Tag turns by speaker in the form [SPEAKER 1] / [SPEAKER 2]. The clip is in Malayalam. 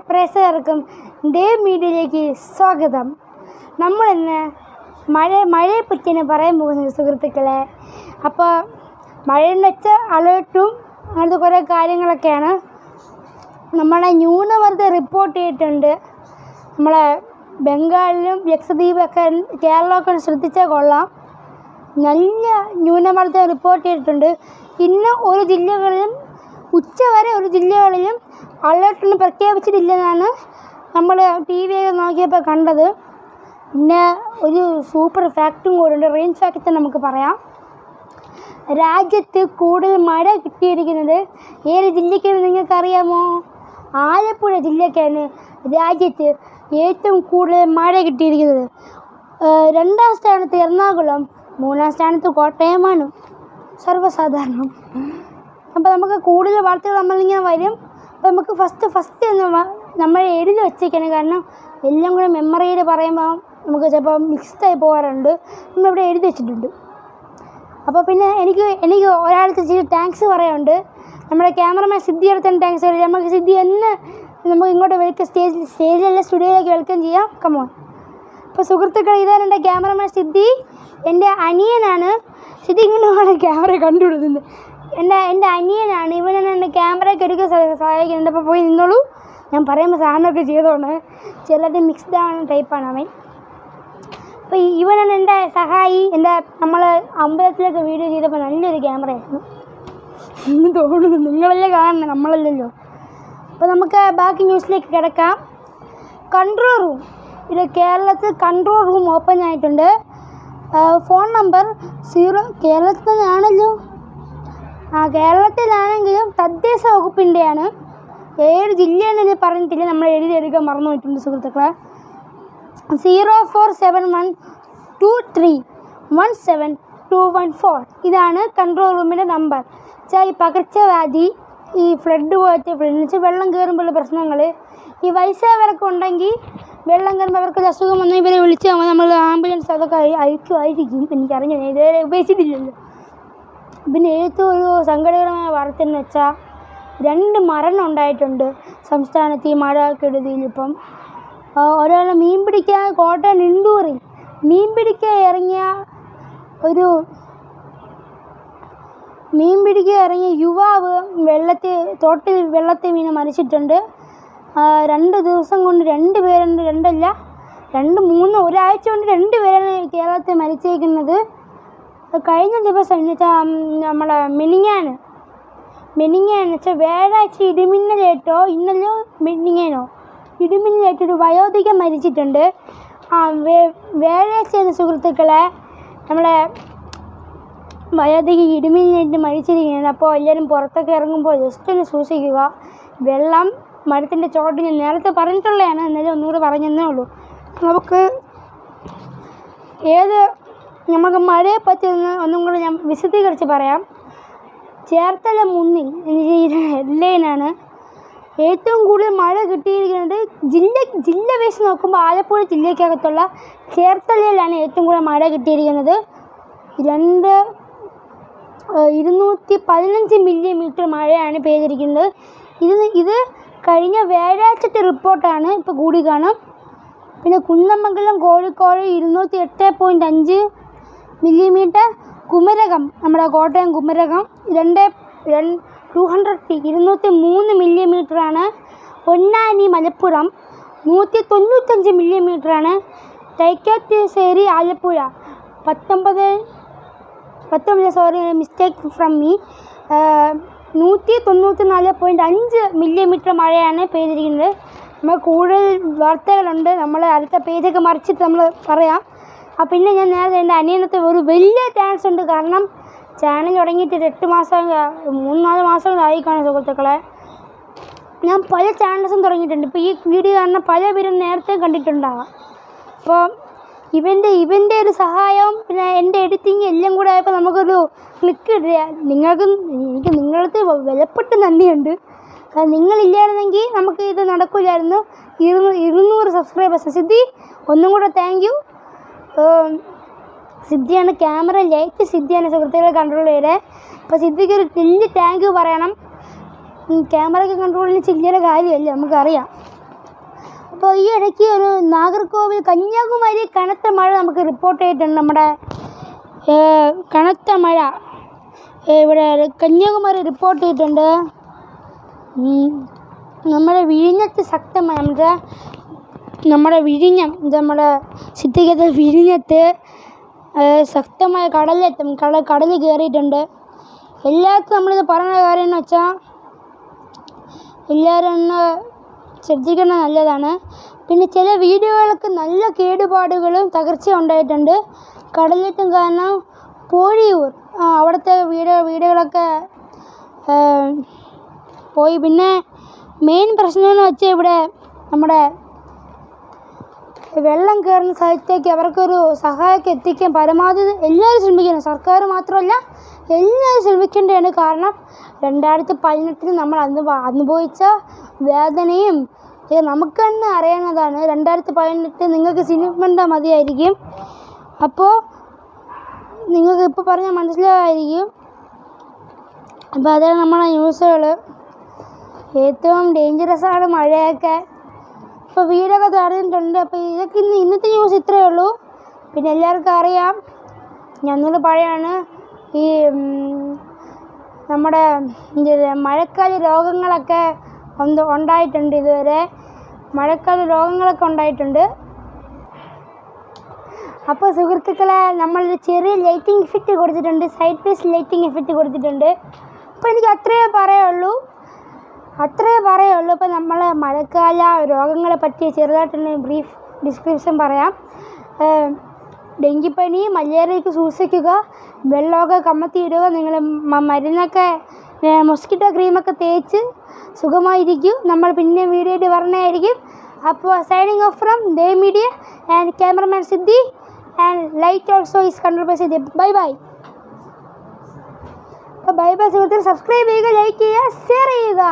[SPEAKER 1] പ്രേക്ഷകർക്കും ദേവ് മീഡിയയിലേക്ക് സ്വാഗതം. നമ്മൾ ഇന്ന് മഴ മഴയെപ്പറ്റിയാണ് പറയാൻ പോകുന്നത് സുഹൃത്തുക്കളെ. അപ്പോൾ മഴയെന്ന് വെച്ചാൽ അലേർട്ടും അങ്ങനത്തെ കുറേ കാര്യങ്ങളൊക്കെയാണ്. നമ്മളെ ന്യൂനമർദ്ദം റിപ്പോർട്ട് ചെയ്തിട്ടുണ്ട്. നമ്മളെ ബംഗാളിലും ലക്ഷദ്വീപൊക്കെ കേരളമൊക്കെ ശ്രദ്ധിച്ചാൽ കൊള്ളാം. നല്ല ന്യൂനമർദ്ദം റിപ്പോർട്ട് ചെയ്തിട്ടുണ്ട്. ഇന്ന് ഒരു ജില്ലകളിലും ഉച്ചവരെ ഒരു ജില്ലകളിലും അലേർട്ടൊന്നും പ്രഖ്യാപിച്ചിട്ടില്ലെന്നാണ് നമ്മൾ ടി വിയൊക്കെ നോക്കിയപ്പോൾ കണ്ടത്. പിന്നെ ഒരു സൂപ്പർ ഫാക്റ്റും ഉണ്ട്. റെയിൻ ഫാക്റ്റ് നമുക്ക് പറയാം. രാജ്യത്ത് കൂടുതൽ മഴ കിട്ടിയിരിക്കുന്നത് ഏത് ജില്ലയ്ക്കാണ് നിങ്ങൾക്കറിയാമോ? ആലപ്പുഴ ജില്ലയ്ക്കാണ് രാജ്യത്ത് ഏറ്റവും കൂടുതൽ മഴ കിട്ടിയിരിക്കുന്നത്. രണ്ടാം സ്ഥാനത്ത് എറണാകുളം മൂന്നാം സ്ഥാനത്ത് കോട്ടയമാണ് സർവസാധാരണം. അപ്പോൾ നമുക്ക് കൂടുതൽ വാർത്തകൾ നമ്മളിങ്ങനെ വരും. അപ്പോൾ നമുക്ക് ഫസ്റ്റ് ഫസ്റ്റ് നമ്മൾ എഴുതി വെച്ചേക്കണം. കാരണം എല്ലാം കൂടെ മെമ്മറിയിൽ പറയുമ്പോൾ നമുക്ക് ചിലപ്പോൾ മിക്സ്ഡായി പോകാറുണ്ട്. നമ്മളിവിടെ എഴുതി വെച്ചിട്ടുണ്ട്. അപ്പോൾ പിന്നെ എനിക്ക് എനിക്ക് ഒരാൾക്ക് ചെയ്ത് താങ്ക്സ് പറയാനുണ്ട്. നമ്മുടെ ക്യാമറമാൻ സിദ്ധി അടുത്തന്നെ താങ്ക്സ് പറയാം. നമുക്ക് സിദ്ധി എന്ന് നമുക്ക് ഇങ്ങോട്ട് വെൽക്കം സ്റ്റേജിൽ സ്റ്റേജിലല്ല സ്റ്റുഡിയോയിലേക്ക് വെൽക്കം ചെയ്യാം. കമോൺ അപ്പോൾ സുഹൃത്തുക്കൾ ഇതാണ് എന്റെ ക്യാമറമാൻ സിദ്ധി. എന്റെ അനിയനാണ്. സിദ്ധി ഇങ്ങനെയാണ് ക്യാമറ കണ്ടുപിടുന്നത് എന്റെ എന്റെ അനിയനാണ്. ഇവനെ എന്റെ ക്യാമറയൊക്കെ സഹാ- സഹായിക്കുന്നുണ്ട്. അപ്പോൾ പോയി നിന്നോളൂ. ഞാൻ പറയുമ്പോൾ സാധനമൊക്കെ ചെയ്തോണ് ചിലത് മിക്സ്ഡ് ആവുന്ന ടൈപ്പാണ് അവൻ. അപ്പോൾ ഇവനാണ് എന്റെ സഹായി എന്റെ നമ്മൾ അമ്പലത്തിലൊക്കെ വീഡിയോ ചെയ്തപ്പോൾ നല്ലൊരു ക്യാമറയായിരുന്നു എന്ന് തോന്നുന്നു നിങ്ങളല്ലേ കാണണം നമ്മളല്ലല്ലോ. അപ്പോൾ നമുക്ക് ബാക്കി ന്യൂസിലേക്ക് കിടക്കാം. കൺട്രോൾ റൂം ഇത് കേരളത്തിൽ കൺട്രോൾ റൂം ഓപ്പൺ ആയിട്ടുണ്ട്. ഫോൺ നമ്പർ സീറോ കേരളത്തിൽ തന്നെയാണല്ലോ. കേരളത്തിലാണെങ്കിലും തദ്ദേശ വകുപ്പിന്റെയാണ്. ഏത് ജില്ലയാണെന്ന് പറഞ്ഞിട്ടില്ല. നമ്മൾ എഴുതിയെടുക്കാൻ മറന്നു പോയിട്ടുണ്ട് സുഹൃത്തുക്കളെ. Zero four seven one two three one seven two one four ഇതാണ് കൺട്രോൾ റൂമിന്റെ നമ്പർ വെച്ചാൽ ഈ പകർച്ചവ്യാധി ഈ ഫ്ലഡ് പോലത്തെ ഫ്ലഡ് വെച്ചാൽ വെള്ളം കയറുമ്പോഴുള്ള പ്രശ്നങ്ങൾ. ഈ വയസ്സായവരൊക്കെ ഉണ്ടെങ്കിൽ വെള്ളം കയറുമ്പോൾ അവർക്ക് അസുഖം വന്നാൽ ഇവരെ വിളിച്ചാൽ നമ്മൾ ആംബുലൻസ് അതൊക്കെ അയ- അയക്കുമായിരിക്കും എനിക്കറിഞ്ഞു ഇതുവരെ ഉപയോഗിച്ചിട്ടില്ലല്ലോ. പിന്നെ ഏറ്റവും ഒരു സങ്കടകരമായ വാർത്ത എന്ന് വെച്ചാൽ രണ്ട് മരണം ഉണ്ടായിട്ടുണ്ട് സംസ്ഥാനത്ത് ഈ മഴക്കെടുതിയിൽ ഇപ്പം. ഒരാൾ മീൻ പിടിക്കാൻ കോട്ടയം നിണ്ടൂറിൽ മീൻ പിടിക്കാൻ ഇറങ്ങിയ ഒരു മീൻ പിടിക്കാൻ ഇറങ്ങിയ യുവാവ് വെള്ളത്തിൽ തോട്ടിൽ വെള്ളത്തിൽ വീണ് മരിച്ചിട്ടുണ്ട്. രണ്ട് ദിവസം കൊണ്ട് രണ്ട് പേരുണ്ട് രണ്ടല്ല രണ്ട് മൂന്ന് ഒരാഴ്ച കൊണ്ട് രണ്ട് പേരാണ് കേരളത്തിൽ മരിച്ചേക്കുന്നത്. കഴിഞ്ഞ ദിവസം എന്നുവെച്ചാൽ നമ്മളെ മിനിങ്ങാന് മിനിങ്ങാന്ന് വെച്ചാൽ വ്യാഴാഴ്ച ഇടിമിന്നലേറ്റോ ഇന്നലെയോ മിനിങ്ങേനോ? ഇടിമിന്നലേറ്റൊരു വയോധികം മരിച്ചിട്ടുണ്ട്. ആ വ്യാഴാഴ്ച എന്ന സുഹൃത്തുക്കളെ നമ്മളെ വയോധിക ഇടിമിന്നലേറ്റ് മരിച്ചിരിക്കുകയാണ്. അപ്പോൾ എല്ലാവരും പുറത്തൊക്കെ ഇറങ്ങുമ്പോൾ ജസ്റ്റ് ഒന്ന് സൂക്ഷിക്കുക. വെള്ളം മരത്തിന്റെ ചോട്ടിൽ ഞാൻ നേരത്തെ പറഞ്ഞിട്ടുള്ളതാണ്. എന്നാലും ഒന്നുകൂടി പറഞ്ഞതന്നേ ഉള്ളൂ. നമുക്ക് ഏത് നമുക്ക് മഴയെ പറ്റി ഒന്ന് ഒന്നും കൂടെ ഞാൻ വിശദീകരിച്ച് പറയാം. ചേർത്തല മുന്നിൽ ലൈനാണ് ഏറ്റവും കൂടുതൽ മഴ കിട്ടിയിരിക്കുന്നത്. ജില്ല ജില്ല വെച്ച് നോക്കുമ്പോൾ ആലപ്പുഴ ജില്ലയ്ക്കകത്തുള്ള ചേർത്തലയിലാണ് ഏറ്റവും കൂടുതൽ മഴ കിട്ടിയിരിക്കുന്നത്. രണ്ട് ഇരുന്നൂറ്റി പതിനഞ്ച് മില്ലിമീറ്റർ മഴയാണ് പെയ്തിരിക്കുന്നത്. ഇത് ഇത് കഴിഞ്ഞ വ്യാഴാഴ്ചത്തെ റിപ്പോർട്ടാണ് ഇപ്പോൾ കൂടി കാണും. പിന്നെ കുന്നമംഗലം കോഴിക്കോട് ഇരുന്നൂറ്റി എട്ട് പോയിന്റ് അഞ്ച് മില്ലിമീറ്റർ കുമരകം നമ്മുടെ കോട്ടയം കുമരകം രണ്ട് ടു ഹൺഡ്രഡ് ഇരുന്നൂറ്റി മൂന്ന് മില്ലിമീറ്ററാണ് പൊന്നാനി മലപ്പുറം നൂറ്റി തൊണ്ണൂറ്റഞ്ച് മില്ലിമീറ്ററാണ് തൈക്കാറ്റുശ്ശേരി ആലപ്പുഴ പത്തൊമ്പത് പത്തൊമ്പത് സോറി മിസ്റ്റേക്ക് ഫ്രം മീ നൂറ്റി തൊണ്ണൂറ്റി നാല് പോയിന്റ് അഞ്ച് മില്ലിമീറ്റർ മഴയാണ് പെയ്തിരിക്കുന്നത്. നമ്മൾ കൂടുതൽ വാർത്തകളുണ്ട് നമ്മൾ അടുത്ത പേജൊക്കെ മറിച്ചിട്ട് നമ്മൾ പറയാം. ആ പിന്നെ ഞാൻ നേരത്തെ എന്റെ അനിയനത്തെ ഒരു വലിയ ചാൻസ് ഉണ്ട്. കാരണം ചാനൽ തുടങ്ങിയിട്ട് ഒരു എട്ട് മാസം മൂന്ന് നാല് മാസം ആയിക്കാണ് സുഹൃത്തുക്കളെ. ഞാൻ പല ചാനൽസും തുടങ്ങിയിട്ടുണ്ട്. ഇപ്പോൾ ഈ വീഡിയോ കാരണം പല പേരും നേരത്തെ കണ്ടിട്ടുണ്ടാവാം. അപ്പോൾ ഇവന്റെ ഇവന്റെ ഒരു സഹായവും പിന്നെ എന്റെ എഡിറ്റിങ് എല്ലാം കൂടെ ആയപ്പോൾ നമുക്കൊരു ക്ലിക്ക് ഇടുക. നിങ്ങൾക്ക് എനിക്ക് നിങ്ങളടുത്ത് വിലപ്പെട്ട് നന്ദിയുണ്ട്. കാരണം നിങ്ങളില്ലായിരുന്നെങ്കിൽ നമുക്ക് ഇത് നടക്കില്ലായിരുന്നു. ഇരുന്നൂറ് ഇരുന്നൂറ് സബ്സ്ക്രൈബേഴ്സ് സിദ്ധി ഒന്നും കൂടെ താങ്ക് സിദ്ധിയാണ് ക്യാമറ ലൈറ്റ് സിദ്ധിയാണ് സുഹൃത്തുക്കളെ കൺട്രോൾ ചെയ്തത് അപ്പോൾ സിദ്ധിക്ക് ഒരു വലിയ താങ്ക് യു പറയണം ക്യാമറയ്ക്ക് കൺട്രോൾ ചെയ്യുന്ന ചില്ലറ കാര്യമല്ല നമുക്കറിയാം. അപ്പോൾ ഈ ഇടയ്ക്ക് ഒരു നാഗർകോവിൽ കന്യാകുമാരി കനത്ത മഴ നമുക്ക് റിപ്പോർട്ട് ചെയ്തിട്ടുണ്ട് നമ്മുടെ കനത്ത മഴ. ഇവിടെ കന്യാകുമാരി റിപ്പോർട്ട് ചെയ്തിട്ടുണ്ട്. നമ്മുടെ വിഴിഞ്ഞത്ത് ശക്തമായ നമ്മുടെ നമ്മുടെ വിഴിഞ്ഞം നമ്മുടെ സിദ്ധിക്കത്തെ വിഴിഞ്ഞത്ത് ശക്തമായ കടലെത്തും കട കടൽ കയറിയിട്ടുണ്ട്. എല്ലാവർക്കും നമ്മളിത് പറയുന്ന കാര്യം എന്ന് വെച്ചാൽ എല്ലാവരും ഒന്ന് ശ്രദ്ധിക്കുന്നത് നല്ലതാണ്. പിന്നെ ചില വീടുകൾക്ക് നല്ല കേടുപാടുകളും തകർച്ചയും ഉണ്ടായിട്ടുണ്ട്. കടലേറ്റം കാരണം പോഴിയൂർ അവിടുത്തെ വീട് വീടുകളൊക്കെ പോയി. പിന്നെ മെയിൻ പ്രശ്നം എന്ന് വെച്ചാൽ ഇവിടെ നമ്മുടെ വെള്ളം കയറുന്ന സ്ഥലത്തേക്ക് അവർക്കൊരു സഹായമൊക്കെ എത്തിക്കാൻ പരമാവധി എല്ലാവരും ശ്രമിക്കണം. സർക്കാർ മാത്രമല്ല എല്ലാവരും ശ്രമിക്കേണ്ടതാണ് കാരണം രണ്ടായിരത്തി പതിനെട്ടിൽ നമ്മൾ അനു അനുഭവിച്ച വേദനയും ഇത് നമുക്ക് തന്നെ അറിയാവുന്നതാണ്. രണ്ടായിരത്തി പതിനെട്ട് നിങ്ങൾക്ക് സിനിമ മതിയായിരിക്കും. അപ്പോൾ നിങ്ങൾക്ക് ഇപ്പോൾ പറഞ്ഞാൽ മനസ്സിലായിരിക്കും അപ്പോൾ അതാണ് നമ്മളെ ന്യൂസുകൾ ഏറ്റവും ഡേഞ്ചറസ് ആണ് മഴയൊക്കെ. ഇപ്പോൾ വീടൊക്കെ തടഞ്ഞിട്ടുണ്ട്. അപ്പോൾ ഇതൊക്കെ ഇന്ന് ഇന്നത്തെ ന്യൂസ് ഇത്രയേ ഉള്ളൂ. പിന്നെ എല്ലാവർക്കും അറിയാം. ഞങ്ങൾ പഴയാണ് ഈ നമ്മുടെ മഴക്കാല രോഗങ്ങളൊക്കെ ഒന്ന് ഉണ്ടായിട്ടുണ്ട് ഇതുവരെ. മഴക്കാല രോഗങ്ങളൊക്കെ ഉണ്ടായിട്ടുണ്ട്. അപ്പോൾ സുഹൃത്തുക്കളെ നമ്മളൊരു ചെറിയ ലൈറ്റിംഗ് ഇഫക്റ്റ് കൊടുത്തിട്ടുണ്ട്. സൈഡ് പീസ് ലൈറ്റിംഗ് ഇഫക്റ്റ് കൊടുത്തിട്ടുണ്ട്. അപ്പോൾ എനിക്ക് അത്രയേ പറയുള്ളൂ. അത്രയേ പറയുള്ളൂ. ഇപ്പോൾ നമ്മൾ മഴക്കാല രോഗങ്ങളെ പറ്റി ചെറുതായിട്ടൊന്ന് ബ്രീഫ് ഡിസ്ക്രിപ്ഷൻ പറയാം. ഡെങ്കിപ്പനി മലേറിയക്ക് സൂക്ഷിക്കുക വെള്ളമൊക്കെ കമ്മത്തിയിടുക നിങ്ങൾ മരുന്നൊക്കെ മൊസ്കിറ്റോ ക്രീമൊക്കെ തേച്ച് സുഖമായിരിക്കും. നമ്മൾ പിന്നെ വീഡിയോയിൽ പറഞ്ഞായിരിക്കും അപ്പോൾ signing off from the media and cameraman Siddhi and light also is control by Siddhi. Bye bye അപ്പോൾ ബൈ ബൈ സുഹൃത്തുക്കൾ സബ്സ്ക്രൈബ് ചെയ്യുക ലൈക്ക് ചെയ്യുക ഷെയർ ചെയ്യുക.